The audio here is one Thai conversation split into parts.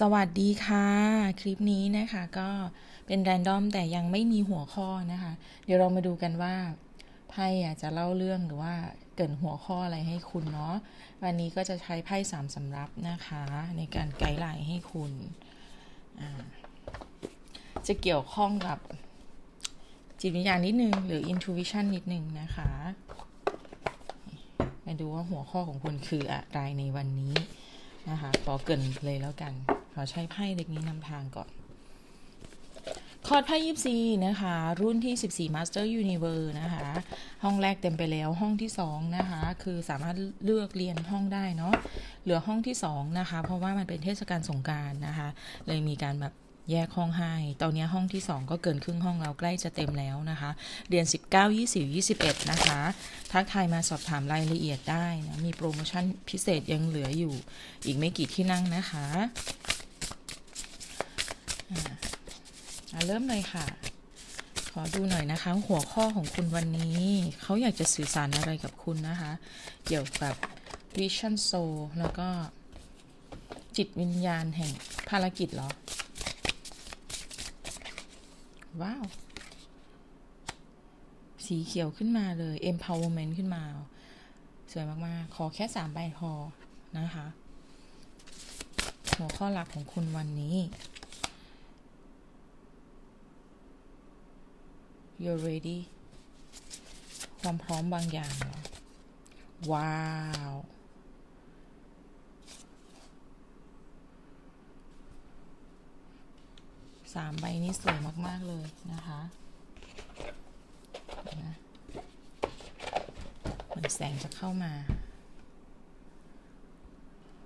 สวัสดีค่ะ คลิปนี้นะคะก็เป็นแรนดอมแต่ยังไม่มีหัวข้อนะคะ เดี๋ยวเรามาดูกันว่าไพ่อะจะเล่าเรื่องหรือว่าเกรินหัวข้ออะไรให้คุณเนาะวันนี้ก็จะใช้ไพ่สามสำรับนะคะ ในการไกด์ไลน์ให้คุณ จะเกี่ยวข้องกับจิตวิญญาณนิดนึง หรือ intuition นิดนึงนะคะมาดูว่าหัวข้อของคุณคืออะไรในวันนี้นะคะขอเกินเลยแล้วกัน ขอใช้ไพ่เด็กนี้นำทางก่อน คอร์ดไพ่ยิปซีนะคะ รุ่นที่ 14 Master Universe นะคะ ห้องแรกเต็มไปแล้วห้องที่ 2 นะคะ คือสามารถเลือกเรียนห้องได้เนาะเหลือห้องที่ 2 นะคะ เพราะว่ามันเป็นเทศกาลสงการนะคะ เลยมีการแบบแยกห้องให้ ตอนนี้ห้องที่ 2 ก็เกินครึ่งห้องแล้วใกล้จะเต็มแล้วนะคะเรียน19 20 21 นะคะ ทักทายมาสอบถามรายละเอียดได้นะ มีโปรโมชั่นพิเศษยังเหลืออยู่ อีกไม่กี่ที่นั่งนะคะ เริ่มเลยค่ะ ขอดูหน่อยนะคะ หัวข้อของคุณวันนี้ เขาอยากจะสื่อสารอะไรกับคุณนะคะ เกี่ยวกับ Vision Soul แล้วก็จิตวิญญาณแห่งภารกิจเหรอ ว้าว สีเขียวขึ้นมาเลย empowerment ขึ้นมา สวยมากๆ ขอแค่สามใบพอนะคะ หัวข้อหลักของคุณวันนี้ you're ready ความพร้อมบางอย่างเหรอว้าว สามใบนี้สวยมาก ๆ เลยนะคะนะเหมือนแสงจะเข้ามา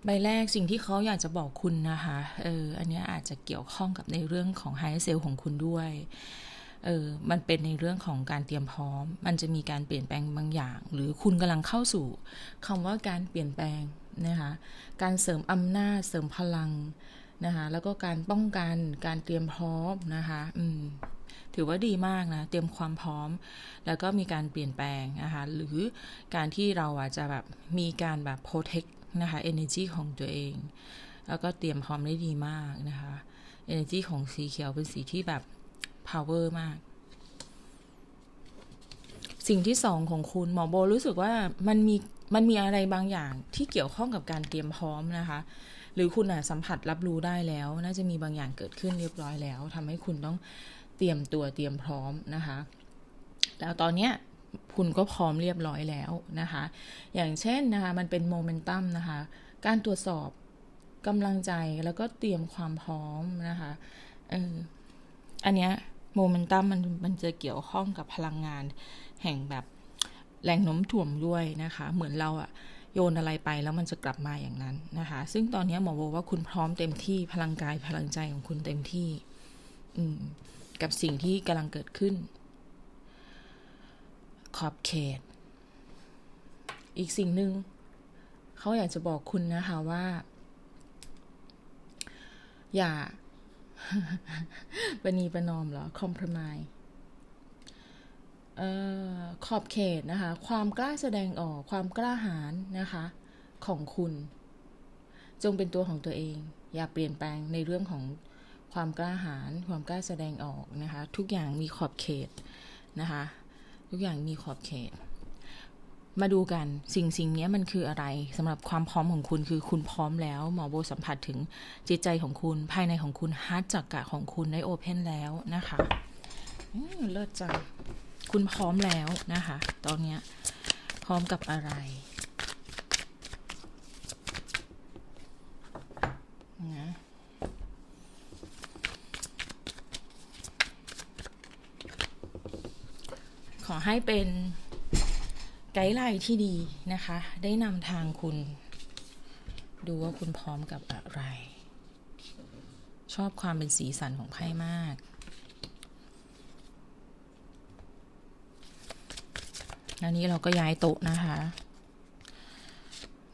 ใบแรกสิ่งที่เขาอยากจะบอกคุณนะคะ เออ อันนี้อาจจะเกี่ยวข้องกับในเรื่องของไฮเซลของคุณด้วย เออมันเป็นในเรื่องของการเตรียมพร้อม มันจะมีการเปลี่ยนแปลงบางอย่าง หรือคุณกำลังเข้าสู่คำว่าการเปลี่ยนแปลงนะคะการเสริมอำนาจเสริมพลังนะคะแล้วก็การป้องกันการเตรียมพร้อมนะคะอืมถือว่าดีมากนะ เตรียมความพร้อม แล้วก็มีการเปลี่ยนแปลงนะคะ หรือการที่เราอาจจะแบบมีการแบบ protect นะคะ energy ของตัวเอง แล้วก็เตรียมพร้อมได้ดีมากนะคะ energy ของสีเขียวเป็นสีที่แบบ power มาก สิ่งที่สองของคุณหมอโบรู้สึกว่ามันมีมันมีอะไรบางอย่างที่เกี่ยวข้องกับการเตรียมพร้อมนะคะ หรือคุณอะสัมผัสรับรู้ได้แล้ว น่าจะมีบางอย่างเกิดขึ้นเรียบร้อยแล้วทำให้คุณต้องเตรียมตัวเตรียมพร้อมนะคะ แล้วตอนเนี้ยคุณก็พร้อมเรียบร้อยแล้วนะคะ อย่างเช่นนะคะ มันเป็นโมเมนตัมนะคะ การตรวจสอบกำลังใจแล้วก็เตรียมความพร้อมนะคะเอออันเนี้ย โมเมนตัมมันมันจะเกี่ยวข้องกับพลังงาน แห่งแบบแรงโน้มถ่วงด้วยนะคะ เหมือนเราอะโยนอะไรไปแล้วมันจะกลับมาอย่างนั้นนะคะ ซึ่งตอนนี้หมอบอกว่าคุณพร้อมเต็มที่พลังกายพลังใจของคุณเต็มที่อืมกับสิ่งที่กำลังเกิดขึ้น ขอบเขต อีกสิ่งหนึ่งเขาอยากจะบอกคุณนะคะว่า อย่า ปณีประนอมเหรอ คอมเพลมายขอบเขตนะคะ ความกล้าแสดงออก ความกล้าหาญนะคะ ของคุณ จงเป็นตัวของตัวเอง อย่าเปลี่ยนแปลงในเรื่องของความกล้าหาญ ความกล้าแสดงออกนะคะ ทุกอย่างมีขอบเขตนะคะ ทุกอย่างมีขอบเขต มาดูกันสิ่งสิ่งนี้มันคืออะไรสำหรับความพร้อมของคุณคือคุณพร้อมแล้ว หมอโบสัมผัสถึงจิตใจของคุณภายในของคุณฮาร์ดจักกะของคุณได้โอเพนแล้วนะคะเลิศจังคุณพร้อมแล้วนะคะ ตอนนี้พร้อมกับอะไรนะขอให้เป็น ไกด์ไลน์ที่ดีนะคะ ได้นำทางคุณ ดูว่าคุณพร้อมกับอะไร ชอบความเป็นสีสันของไพ่มากอันนี้เราก็ย้ายโต๊ะนะคะ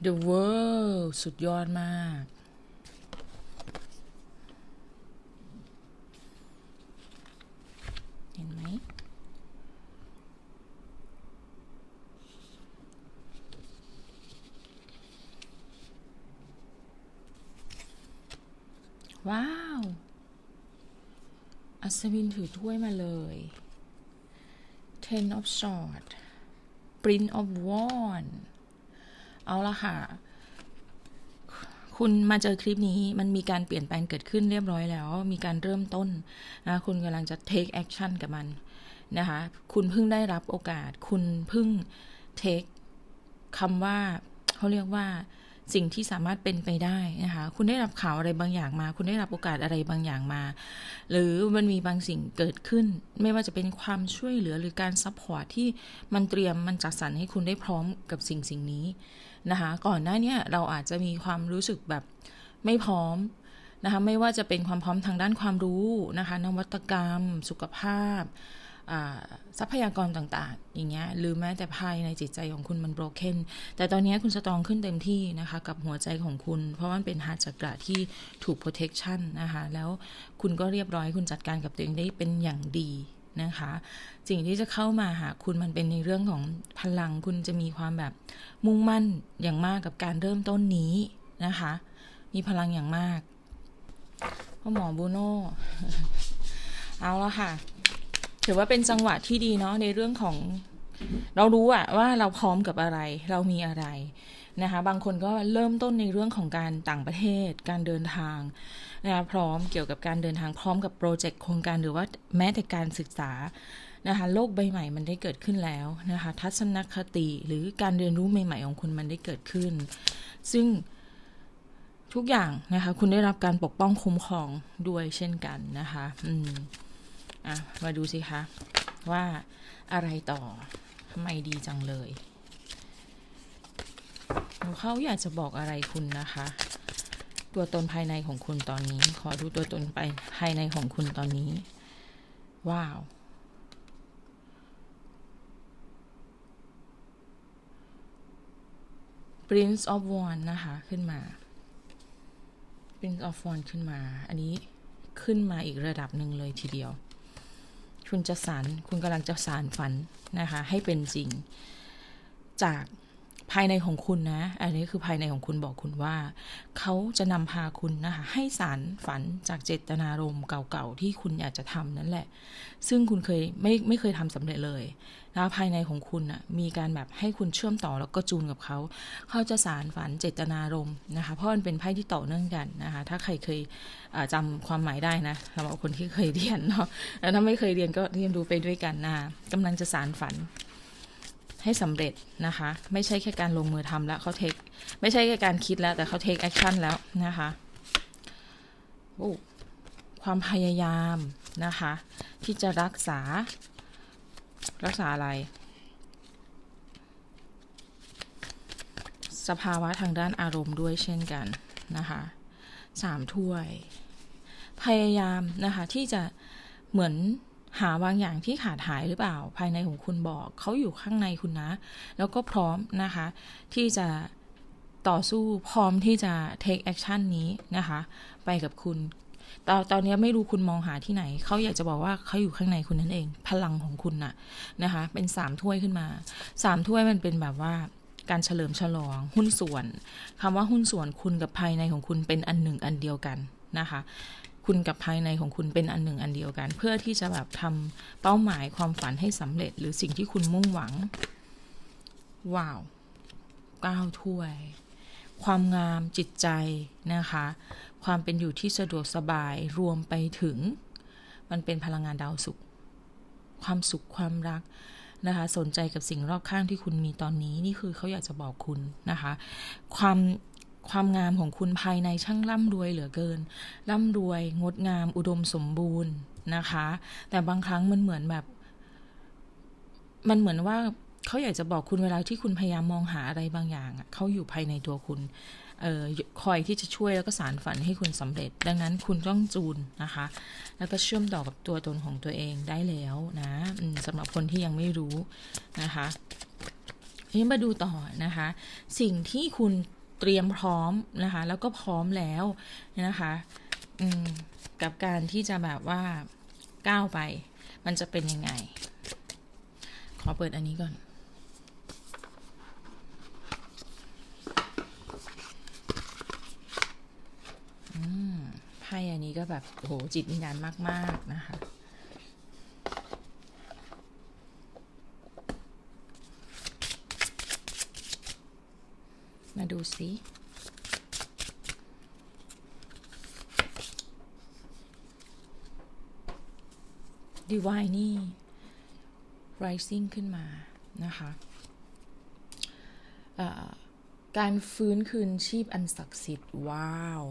The World สุดยอดมาก เห็นไหม ว้าว อัศวินถือถ้วยมาเลย Ten of Swords Prince of Wands เอาละค่ะ คุณมาเจอคลิปนี้มันมีการเปลี่ยนแปลงเกิดขึ้นเรียบร้อยแล้ว มีการเริ่มต้นนะคุณกำลังจะ take action กับมันนะคะ คุณเพิ่งได้รับโอกาส คุณเพิ่ง take คำว่าเขาเรียกว่า สิ่งที่สามารถเป็นไปได้นะคะ คุณได้รับข่าวอะไรบางอย่างมา คุณได้รับโอกาสอะไรบางอย่างมา หรือมันมีบางสิ่งเกิดขึ้น ไม่ว่าจะเป็นความช่วยเหลือหรือการซัพพอร์ตที่มันเตรียมมันจัดสรรให้คุณได้พร้อมกับสิ่งสิ่งนี้นะคะ ก่อนหน้านี้เราอาจจะมีความรู้สึกแบบไม่พร้อมนะคะ ไม่ว่าจะเป็นความพร้อมทางด้านความรู้นะคะ นวัตกรรม สุขภาพ ทรัพยากรต่างๆ อย่างเงี้ยหรือแม้แต่ภายในจิตใจของคุณมัน broken แต่ตอนนี้คุณสตรองขึ้นเต็มที่นะคะ กับหัวใจของคุณ เพราะว่ามันเป็นฮาจักระที่ถูก protection นะคะแล้วคุณก็เรียบร้อยคุณจัดการกับตัวเองได้เป็นอย่างดีนะคะสิ่งที่จะเข้ามาหาคุณมันเป็นในเรื่องของพลังคุณจะมีความแบบมุ่งมั่นอย่างมากกับการเริ่มต้นนี้นะคะ มีพลังอย่างมากพ่อหมอบูโน่เอาและค่ะ ถือว่าเป็นจังหวะที่ดีเนาะในเรื่องของเรารู้อะว่าเราพร้อมกับอะไร เรามีอะไรนะคะ บางคนก็เริ่มต้นในเรื่องของการต่างประเทศ การเดินทางนะคะพร้อมเกี่ยวกับการเดินทางพร้อมกับโปรเจกต์โครงการหรือว่าแม้แต่การศึกษานะคะโลกใบใหม่มันได้เกิดขึ้นแล้วนะคะ ทัศนคติหรือการเรียนรู้ใหม่ ๆ ของคุณมันได้เกิดขึ้น ซึ่งทุกอย่างนะคะ คุณได้รับการปกป้องคุ้มครองด้วยเช่นกันนะคะ อืม อะ มาดูสิคะ ว่าอะไรต่อทำไมดีจังเลยเขาอยากจะบอกอะไรคุณนะคะ ตัวตนภายในของคุณตอนนี้ ขอดูตัวตนไปภายในของคุณตอนนี้ ว้าว Prince of Wands นะคะ ขึ้นมา Prince of Wands ขึ้นมา อันนี้ขึ้นมาอีกระดับหนึ่งเลยทีเดียว คุณจะสารคุณกำลังจะสารฝันนะคะให้เป็นจริง จาก ภายในของคุณนะ อันนี้คือภายในของคุณบอกคุณว่า เขาจะนำพาคุณนะคะให้สารฝันจากเจตนารมณ์เก่าๆที่คุณอยากจะทำนั่นแหละ ซึ่งคุณเคยไม่ไม่เคยทำสำเร็จเลยนะภายในของคุณนะมีการแบบให้คุณเชื่อมต่อแล้วก็จูนกับเขาเขาจะสารฝันเจตนารมณ์นะคะเพราะมันเป็นไพ่ที่ต่อเนื่องกันนะคะถ้าใครเคยจำความหมายได้นะสำหรับคนที่เคยเรียนเนาะแล้วถ้าไม่เคยเรียนก็เรียนรู้ไปด้วยกันนะกำลังจะสารฝัน ให้สำเร็จนะคะ ไม่ใช่แค่การลงมือทำแล้วเขาเทคไม่ใช่แค่การคิดแล้วแต่เขาเทคแอคชั่นแล้วนะคะโอ้ความพยายามนะคะ ที่จะรักษา รักษาอะไร สภาวะทางด้านอารมณ์ด้วยเช่นกันนะคะสามถ้วย พยายามนะคะที่จะเหมือน หาบางอย่างที่ขาดหายหรือเปล่า ภายในของคุณบอกเขาอยู่ข้างในคุณนะ แล้วก็พร้อมนะคะ ที่จะต่อสู้พร้อมที่จะ take action นี้นะคะ ไปกับคุณตอนตอนนี้ไม่รู้คุณมองหาที่ไหน เขาอยากจะบอกว่าเขาอยู่ข้างในคุณนั่นเอง พลังของคุณน่ะนะคะ เป็นสามถ้วยขึ้นมาสามถ้วยมันเป็นแบบว่าการเฉลิมฉลอง หุ้นส่วนคำว่าหุ้นส่วนคุณกับภายในของคุณเป็นอันหนึ่งอันเดียวกันนะคะ คุณกับภายในของคุณเป็นอันหนึ่งอันเดียวกัน เพื่อที่จะแบบทำเป้าหมายความฝันให้สำเร็จ หรือสิ่งที่คุณมุ่งหวัง ว้าวก้าวถ้วย ความงามจิตใจนะคะ ความเป็นอยู่ที่สะดวกสบายรวมไปถึง มันเป็นพลังงานดาวสุข ความสุขความรักนะคะสนใจกับสิ่งรอบข้างที่คุณมีตอนนี้ นี่คือเขาอยากจะบอกคุณนะคะ ความ ความงามของคุณภายในช่างร่ำรวยเหลือเกิน ร่ำรวย งดงาม อุดมสมบูรณ์นะคะ แต่บางครั้งมันเหมือนแบบ มันเหมือนว่าเขาอยากจะบอกคุณเวลาที่คุณพยายามมองหาอะไรบางอย่างเขาอยู่ภายในตัวคุณเออคอยที่จะช่วยแล้วก็สารฝันให้คุณสำเร็จ ดังนั้นคุณต้องจูนนะคะ แล้วก็เชื่อมต่อกับตัวตนของตัวเองได้แล้วนะสำหรับคนที่ยังไม่รู้นะคะทีนี้มาดูต่อนะคะ สิ่งที่คุณ เตรียมพร้อมนะคะ แล้วก็พร้อมแล้วนะคะกับการที่จะแบบว่าก้าวไป มันจะเป็นยังไง ขอเปิดอันนี้ก่อนไพ่พ่อันนี้ก็แบบโอ้โหจิตวิญญาณมาก ๆ นะคะ มาดูสิ Divine นี่ rising ขึ้นมา นะคะการฟื้นคืนชีพอันศักดิ์สิทธิ์ ว้าว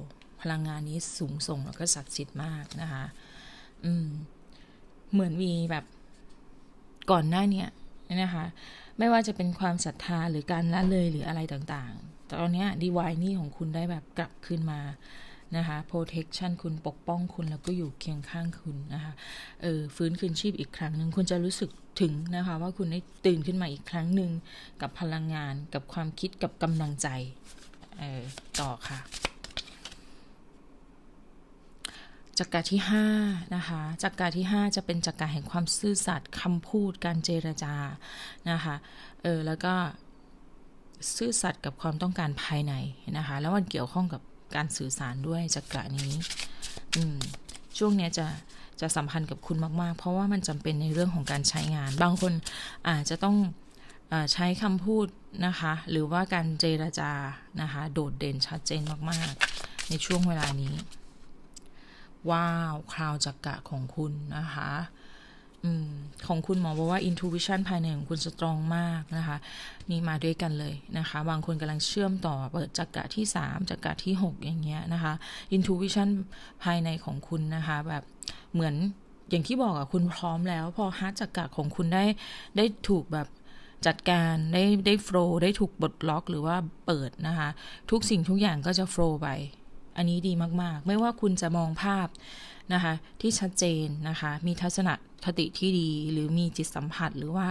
พลังงานนี้สูงส่งแล้วก็ศักดิ์สิทธิ์มากนะคะอืมเหมือนมีแบบก่อนหน้าเนี้ยนะคะ ไม่ว่าจะเป็นความศรัทธาหรือการละเลยหรืออะไรต่างๆ ตอนนี้ดีวายนี่ของคุณได้แบบกลับคืนมานะคะ protection คุณปกป้องคุณแล้วก็อยู่เคียงข้างคุณนะคะเออฟื้นคืนชีพอีกครั้งหนึ่งคุณจะรู้สึกถึงนะคะว่าคุณได้ตื่นขึ้นมาอีกครั้งหนึ่งกับพลังงานกับความคิดกับกำลังใจเออต่อค่ะจักราที่5นะคะจักราที่ 5 จะเป็นจักราแห่งความซื่อสัตย์คำพูดการเจรจานะคะเออแล้วก็ ซื่อสัตย์กับความต้องการภายในนะคะ แล้วมันเกี่ยวข้องกับการสื่อสารด้วยจักระนี้อืมช่วงเนี้ยจะจะสัมพันธ์กับคุณมากๆ เพราะว่ามันจำเป็นในเรื่องของการใช้งาน บางคนอาจจะต้องอใช้คำพูดนะคะ หรือว่าการเจรจานะคะ โดดเด่นชัดเจนมากๆ ในช่วงเวลานี้ ว้าวคราวจักระของคุณนะคะ ของคุณหมอบอกว่า intuition ภายในของคุณสตรองมากนะคะ นี่มาด้วยกันเลยนะคะ บางคนกำลังเชื่อมต่อเปิดจักระที่ 3จักระที่ 6 อย่างเงี้ยนะคะ intuition ภายในของคุณนะคะ แบบเหมือนอย่างที่บอกอะคุณพร้อมแล้ว พอฮาร์ดจักระของคุณได้ได้ถูกแบบจัดการได้ได้โฟล์ได้ถูกบดล็อกหรือว่าเปิดนะคะ ทุกสิ่งทุกอย่างก็จะโฟล์ไป อันนี้ดีมาก ๆ ไม่ว่าคุณจะมองภาพนะคะ ที่ชัดเจนนะคะ มีทัศน คติที่ดี หรือมีจิตสัมผัสหรือว่า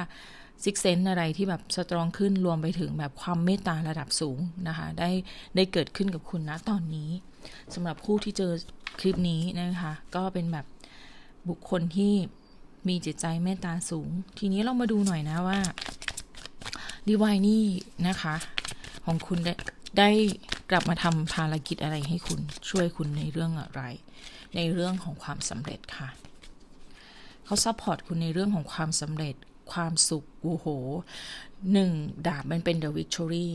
ซิกเซนอะไรที่แบบสตรองขึ้นรวมไปถึงแบบความเมตตาระดับสูงนะคะ ได้ได้เกิดขึ้นกับคุณนะตอนนี้สำหรับผู้ที่เจอคลิปนี้นะคะ ก็เป็นแบบบุคคลที่มีจิตใจเมตตาสูง ทีนี้เรามาดูหน่อยนะว่าดีวายนี่นะคะ ของคุณได้ได้กลับมาทำภารกิจอะไรให้คุณช่วยคุณในเรื่องอะไร ในเรื่องของความสำเร็จค่ะ เขาซัพพอร์ตคุณในเรื่องของความสำเร็จ ความสุขโอ้โหหนึ่งดาบมันเป็น the victory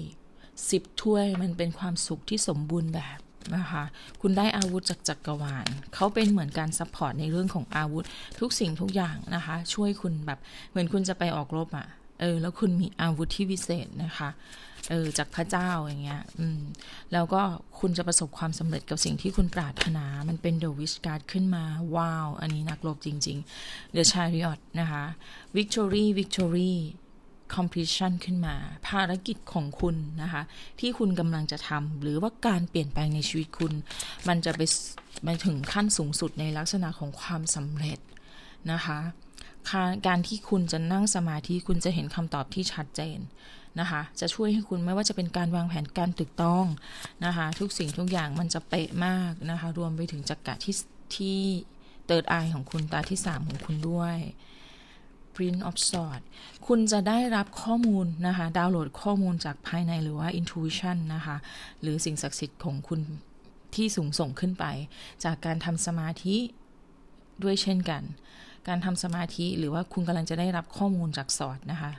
สิบถ้วยมันเป็นความสุขที่สมบูรณ์แบบนะคะ คุณได้อาวุธจากจักรวาลเขาเป็นเหมือนการซัพพอร์ตในเรื่องของอาวุธ ทุกสิ่งทุกอย่างนะคะ ช่วยคุณแบบเหมือนคุณจะไปออกรบอะ่ะ เออ แล้วคุณมีอาวุธที่วิเศษนะคะ เออจากพระเจ้าอย่างเงี้ยอืมแล้วก็คุณจะประสบความสำเร็จกับสิ่งที่คุณปรารถนา มันเป็น The Wish Card ขึ้นมา ว้าว อันนี้นักรบจริงๆ The Chariot นะคะ Victory Victory completion ขึ้นมา ภารกิจของคุณนะคะ ที่คุณกำลังจะทำหรือว่าการเปลี่ยนแปลงในชีวิตคุณ มันจะไปไปถึงขั้นสูงสุดในลักษณะของความสำเร็จนะคะการที่คุณจะนั่งสมาธิคุณจะเห็นคำตอบที่ชัดเจน นะคะ จะช่วยให้คุณไม่ว่าจะเป็นการวางแผนการตึกต้องนะคะ ทุกสิ่งทุกอย่างมันจะเป๊ะมากนะคะ รวมไปถึงจักระที่ที่เติร์ดไอของคุณตาที่ 3 ของคุณด้วย Print of Sword คุณจะได้รับข้อมูลนะคะ ดาวน์โหลดข้อมูลจากภายในหรือว่า Intuition นะคะ หรือสิ่งศักดิ์สิทธิ์ของคุณที่สูงส่งขึ้นไป จากการทำสมาธิด้วยเช่นกัน การทำสมาธิหรือว่าคุณกำลังจะได้รับข้อมูลจากสอดนะคะ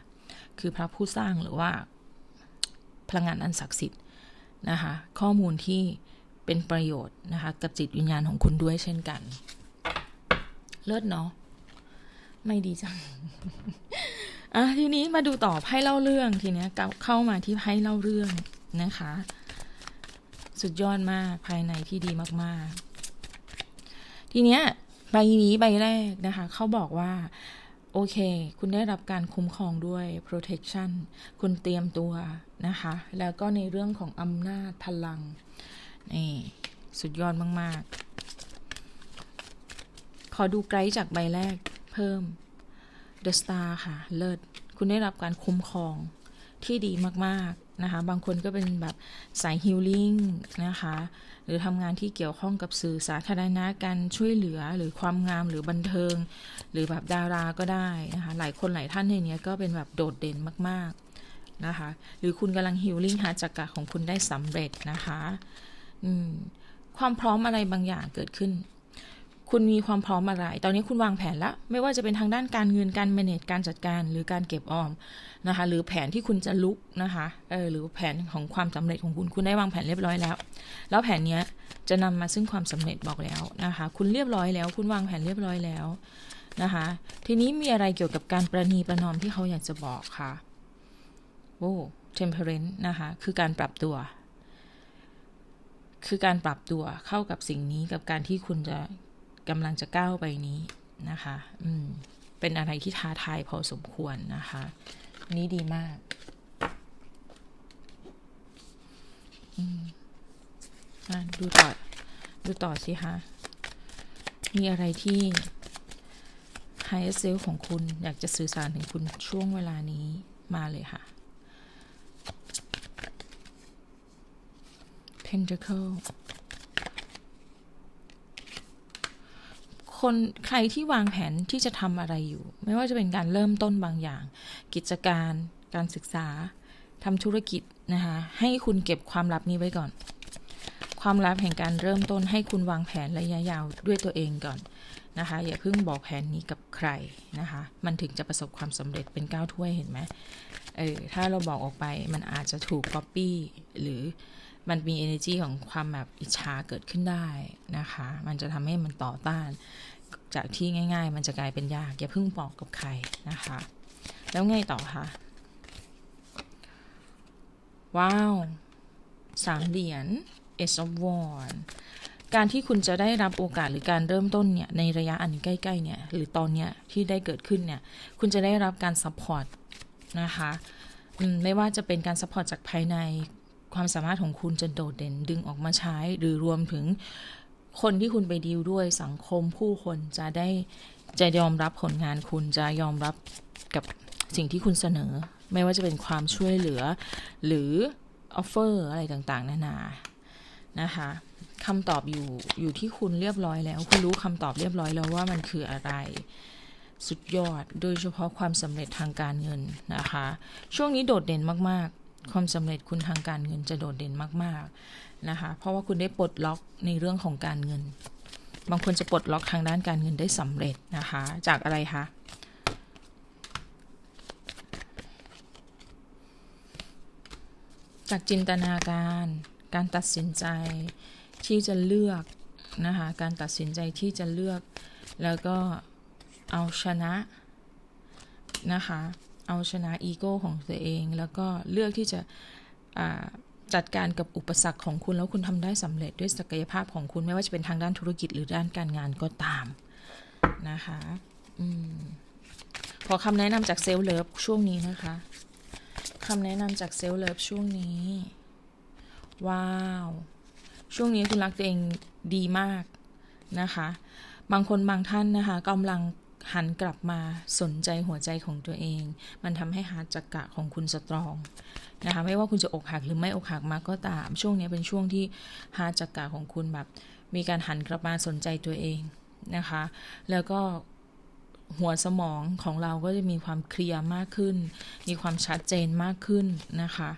คือพระผู้สร้างหรือว่าพลังงานอันศักดิ์สิทธิ์นะคะ ข้อมูลที่เป็นประโยชน์นะคะ กับจิตวิญญาณของคุณด้วยเช่นกัน เลิศเนาะไม่ดีจังอะทีนี้มาดูต่อไพ่เล่าเรื่องทีเนี้ยเข้ามาที่ไพ่เล่าเรื่องนะคะ สุดยอดมากภายในที่ดีมาก ๆ ทีเนี้ยใบนี้ใบแรกนะคะ เขาบอกว่า โอเค คุณได้รับการคุ้มครองด้วย protection คุณเตรียมตัวนะคะ แล้วก็ในเรื่องของอำนาจพลัง นี่ สุดยอดมาก ๆ ขอดูไกด์จากใบแรกเพิ่ม The Star ค่ะ เลิศ คุณได้รับการคุ้มครองที่ดีมาก ๆ นะคะ บางคนก็เป็นแบบสายฮิลลิ่งนะคะ หรือทำงานที่เกี่ยวข้องกับสื่อสาธารณะการช่วยเหลือหรือความงามหรือบันเทิง หรือแบบดาราก็ได้นะคะ หลายคนหลายท่านในนี้ก็เป็นแบบโดดเด่นมากๆนะคะ หรือคุณกำลังฮิลลิ่งหาจักระของคุณได้สำเร็จนะคะความพร้อมอะไรบางอย่างเกิดขึ้น คุณมีความพร้อมอะไร ตอนนี้คุณวางแผนแล้วไม่ว่าจะเป็นทางด้านการเงิน การ manage การจัดการ หรือการเก็บออมนะคะ หรือแผนที่คุณจะลุกนะคะ เออ หรือแผนของความสำเร็จของคุณ คุณได้วางแผนเรียบร้อยแล้ว แล้วแผนเนี้ยจะนำมาซึ่งความสำเร็จบอกแล้วนะคะ คุณเรียบร้อยแล้ว คุณวางแผนเรียบร้อยแล้วนะคะ ทีนี้มีอะไรเกี่ยวกับการประนีประนอมที่เขาอยากจะบอกค่ะ โอ้ temperance นะคะ คือการปรับตัว คือการปรับตัวเข้ากับสิ่งนี้กับการที่คุณจะ กำลังจะก้าวไปนี้นะคะอืมเป็นอะไรที่ท้าทายพอสมควรนะคะ นี้ดีมากอืมอะดูต่อ ดูต่อสิคะมีอะไรที่ Higher Self ของคุณอยากจะสื่อสารถึงคุณช่วงเวลานี้มาเลยค่ะ Pentacle คนใครที่วางแผนที่จะทำอะไรอยู่ ไม่ว่าจะเป็นการเริ่มต้นบางอย่าง กิจการการศึกษาทำธุรกิจนะคะให้คุณเก็บความลับนี้ไว้ก่อน ความลับแห่งการเริ่มต้นให้คุณวางแผนระยะยาวด้วยตัวเองก่อนนะคะอย่าเพิ่งบอกแผนนี้กับใครนะคะมันถึงจะประสบความสำเร็จเป็นก้าวถ้วยเห็นไหมเออถ้าเราบอกออกไปมันอาจจะถูก copy หรือมันมี energy ของความแบบอิจฉาเกิดขึ้นได้นะคะ มันจะทำให้มันต่อต้าน จากที่ง่าย ๆ มันจะกลายเป็นยาก อย่าเพิ่งบอกกับใครนะคะ แล้วไงต่อคะ ว้าวสามเหรียญ Ace of Wands การที่คุณจะได้รับโอกาสหรือการเริ่มต้นเนี่ยในระยะอันใกล้ๆเนี่ยหรือตอนเนี้ยที่ได้เกิดขึ้นเนี่ยคุณจะได้รับการซัพพอร์ตนะคะไม่ว่าจะเป็นการซัพพอร์ตจากภายในความสามารถของคุณจะโดดเด่นดึงออกมาใช้ หรือรวมถึง คนที่คุณไปดีลด้วยสังคมผู้คนจะได้จะยอมรับผลงานคุณจะยอมรับกับสิ่งที่คุณเสนอ ไม่ว่าจะเป็นความช่วยเหลือ หรือออฟเฟอร์อะไรต่างๆ นานานะคะคำตอบอยู่อยู่ที่คุณเรียบร้อยแล้ว คุณรู้คำตอบเรียบร้อยแล้วว่ามันคืออะไรสุดยอด โดยเฉพาะความสำเร็จทางการเงินนะคะ ช่วงนี้โดดเด่นมากๆ ความสำเร็จคุณทางการเงินจะโดดเด่นมากๆ นะคะ เพราะว่าคุณได้ปลดล็อกในเรื่องของการเงิน บางคนจะปลดล็อกทางด้านการเงินได้สำเร็จนะคะ จากอะไรคะจากจินตนาการ การตัดสินใจที่จะเลือกนะคะ การตัดสินใจที่จะเลือก แล้วก็เอาชนะนะคะ เอาชนะอีโก้ของตัวเอง แล้วก็เลือกที่จะ จัดการกับอุปสรรคของคุณแล้วคุณทำได้สำเร็จด้วยศักยภาพของคุณไม่ว่าจะเป็นทางด้านธุรกิจหรือด้านการงานก็ตามนะคะอพอคำแนะนำจากเซลเลิฟช่วงนี้นะคะคำแนะนำจากเซลเลิฟช่วงนี้ ว้าว ช่วงนี้คุณรักตัวเองดีมากนะคะ บางคนบางท่านนะคะกำลัง หันกลับมาสนใจหัวใจของตัวเอง มันทำให้ฮาร์ดจักระของคุณสตรองนะคะไม่ว่าคุณจะอกหักหรือไม่อกหักมาก็ตาม ช่วงนี้เป็นช่วงที่ฮาร์ดจักระของคุณแบบมีการหันกลับมาสนใจตัวเองนะคะ แล้วก็หัวสมองของเราก็จะมีความเคลียร์มากขึ้น มีความชัดเจนมากขึ้นนะคะ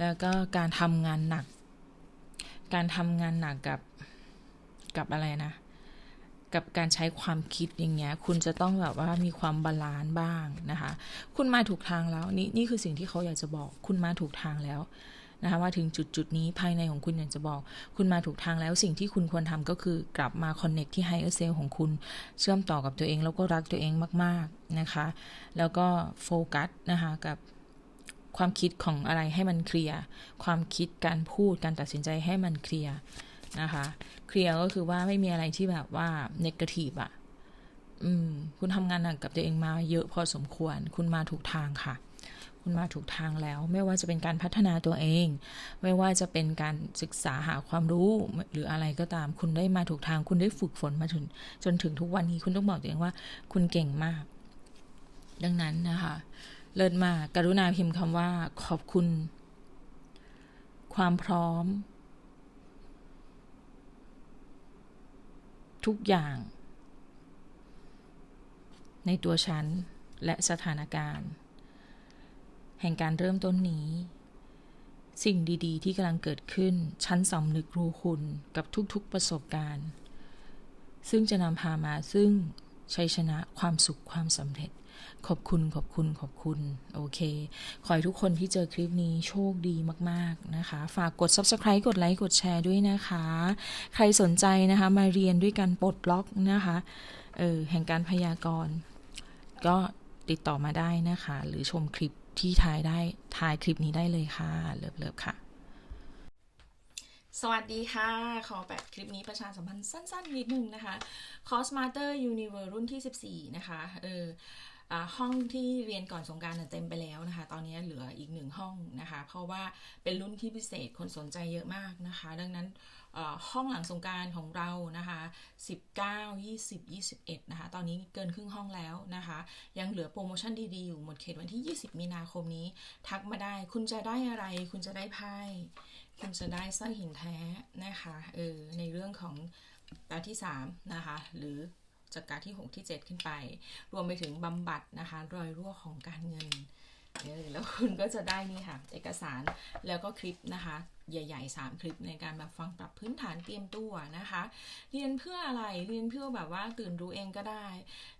แล้วก็การทำงานหนัก การทำงานหนักกับกับอะไรนะ กับการใช้ความคิดอย่างเงี้ย คุณจะต้องแบบว่ามีความบาลานซ์บ้างนะคะ คุณมาถูกทางแล้ว นี่นี่คือสิ่งที่เขาอยากจะบอก คุณมาถูกทางแล้วนะคะว่าถึงจุดจุดนี้ภายในของคุณอยากจะบอก คุณมาถูกทางแล้วสิ่งที่คุณควรทำก็คือกลับมาคอนเน็กที่ไฮเออร์เซลของคุณเชื่อมต่อกับตัวเอง แล้วก็รักตัวเองมาก ๆ นะคะ แล้วก็โฟกัสนะคะกับความคิดของอะไรให้มันเคลียร์ความคิดการพูดการตัดสินใจให้มันเคลียร์ นะคะ เคลียร์ก็คือว่าไม่มีอะไรที่แบบว่าเนกาทีฟอะ อืม คุณทำงานหนักกับตัวเองมาเยอะพอสมควร คุณมาถูกทางค่ะ คุณมาถูกทางแล้ว ไม่ว่าจะเป็นการพัฒนาตัวเอง ไม่ว่าจะเป็นการศึกษาหาความรู้หรืออะไรก็ตาม คุณได้มาถูกทาง คุณได้ฝึกฝนมาถึงจนถึงทุกวันนี้ คุณต้องบอกตัวเองว่า คุณเก่งมาก ดังนั้นนะคะ เลิศมาก กรุณาพิมพ์คำว่า ขอบคุณ ความพร้อม ทุกอย่าง ในตัวฉันและสถานการณ์ แห่งการเริ่มต้นนี้ สิ่งดีๆ ที่กำลังเกิดขึ้น ฉันสำนึกรู้คุณกับทุกๆประสบการณ์ ซึ่งจะนำพามาซึ่งชัยชนะความสุขความสำเร็จ ขอบคุณขอบคุณขอบคุณ โอเค ขอให้ทุกคนที่เจอคลิปนี้โชคดีมาก ๆ นะคะ ฝากกด subscribe กดไลค์ กดแชร์ด้วยนะคะ ใครสนใจนะคะมาเรียนด้วยกันปลดล็อกนะคะเออแห่งการพยากรณ์ ก็ติดต่อมาได้นะคะ หรือชมคลิปที่ท้ายได้ท้ายคลิปนี้ได้เลยค่ะ เลิฟๆค่ะสวัสดีค่ะ ขอแบบคลิปนี้ประชาสัมพันธ์สั้นๆนิดนึงนะคะ Course Master Universe รุ่นที่ 14 นะคะ เออ ห้องที่เรียนก่อนสงการเต็มไปแล้วนะคะ ตอนนี้เหลืออีกหนึ่งห้องนะคะ เพราะว่าเป็นรุ่นที่พิเศษคนสนใจเยอะมากนะคะ ดังนั้นห้องหลังสงการของเรานะคะ19 20 21นะคะ ตอนนี้เกินครึ่งห้องแล้วนะคะ ยังเหลือโปรโมชั่นดีๆอยู่หมดเขตวันที่ 20 มีนาคมนี้ ทักมาได้ คุณจะได้อะไร คุณจะได้ไพ่คุณจะได้สร้อยหินแท้นะคะ เออ ในเรื่องของตาที่ 3 นะคะ หรือ จากการที่ 6 ที่ 7 ขึ้นไป รวมไปถึงบำบัดนะคะรอยรั่วของการเงินเออแล้วคุณก็จะได้นี่ค่ะ เอกสารแล้วก็คลิปนะคะ ใหญ่ๆ 3 คลิปในการแบบฟังปรับพื้นฐานเตรียมตัวนะคะ เรียนเพื่ออะไรเรียนเพื่อแบบว่าตื่นรู้เองก็ได้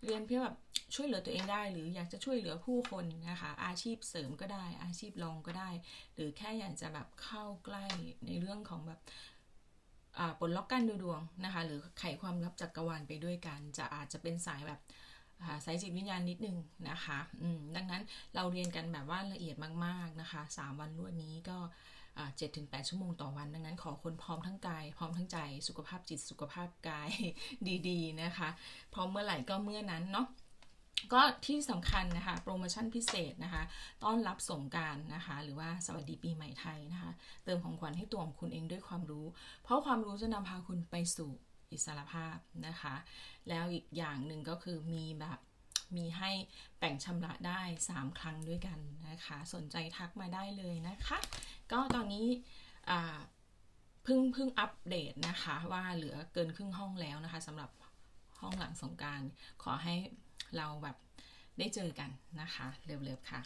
เรียนเพื่อแบบช่วยเหลือตัวเองได้ หรืออยากจะช่วยเหลือผู้คนนะคะ อาชีพเสริมก็ได้ อาชีพรองก็ได้ หรือแค่อยากจะแบบเข้าใกล้ในเรื่องของแบบ ปลดล็อกการดูดวงนะคะ หรือไขความลับจักรวาลไปด้วยกัน จะอาจจะเป็นสายแบบสายจิตวิญญาณนิดนึงนะคะดังนั้นเราเรียนกันแบบว่าละเอียดมากๆนะคะ 3 วันรวดนี้ก็เจ็ดถึงแปดชั่วโมงต่อวัน ดังนั้นขอคนพร้อมทั้งกาย พร้อมทั้งใจ สุขภาพจิต สุขภาพกายดีๆนะคะ พร้อมเมื่อไหร่ก็เมื่อนั้นเนาะ ก็ที่สำคัญนะคะโปรโมชั่นพิเศษนะคะ ต้อนรับสงการนะคะ หรือว่าสวัสดีปีใหม่ไทยนะคะ เติมของขวัญให้ตัวของคุณเองด้วยความรู้ เพราะความรู้จะนำพาคุณไปสู่อิสรภาพนะคะ แล้วอีกอย่างหนึ่งก็คือมีแบบมีให้แบ่งชำระได้ 3 ครั้งด้วยกันนะคะ สนใจทักมาได้เลยนะคะ ก็ตอนนี้เพิ่งเพิ่งอัปเดตนะคะ ว่าเหลือเกินครึ่งห้องแล้วนะคะสำหรับห้องหลังสงการขอให้ เราแบบได้เจอกันนะคะ เร็วๆค่ะ